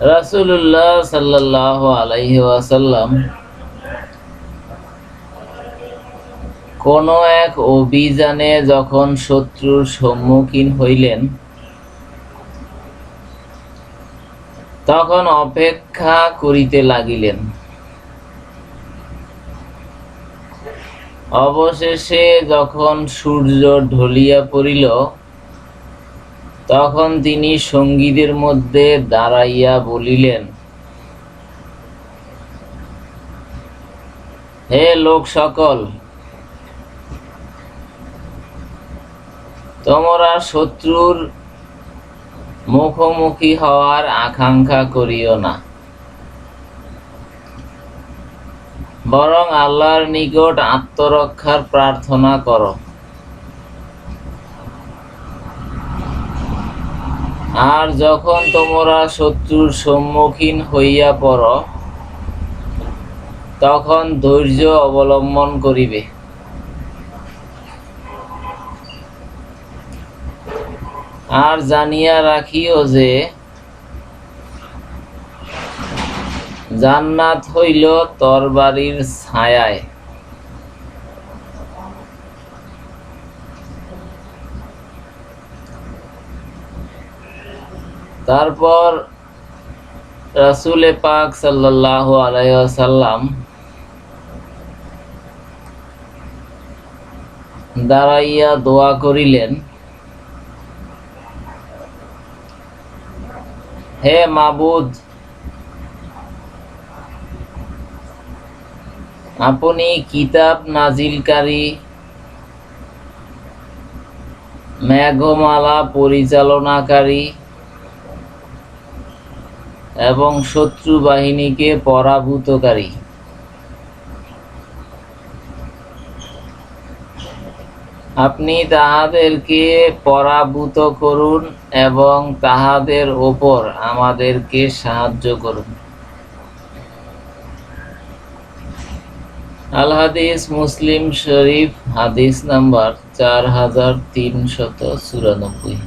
রাসূলুল্লাহ সাল্লাল্লাহু আলাইহি ওয়াসাল্লাম কোন এক অভিযানে যখন শত্রুর সম্মুখীন হইলেন, তখন অপেক্ষা করিতে লাগিলেন। অবশেষে যখন সূর্য ঢলিয়া পড়িল তখন তিনি সঙ্গীদের মধ্যে দাঁড়াইয়া বলিলেন, হে লোক সকল, তোমরা শত্রুর মুখোমুখি হওয়ার আকাঙ্ক্ষা করিও না। বরং আল্লাহর নিকট আত্মরক্ষার প্রার্থনা করো। আর যখন তোমরা শত্রুর সম্মুখীন হইয়া পড়, তখন ধৈর্য অবলম্বন করিবে। আর জানিয়া রাখিও যে, জান্নাত হইল তরবারির ছায়ায়। তারপর রাসুলে পাক সাল্লাল্লাহু আলাইহি ওয়াসাল্লাম দাঁড়াইয়া দোয়া করিলেন, হে মাবুদ, আপনি কিতাব নাজিলকারী মেঘমালা পরিচালনাকারী এবং শত্রু বাহিনীকে পরাভূতকারী। আপনি তাহাদেরকে পরাভূত করুন এবং তাহাদের ওপর আমাদেরকে সাহায্য করুন। আল হাদিস মুসলিম শরীফ হাদিস নাম্বার চার হাজার তিনশত চুরানব্বই।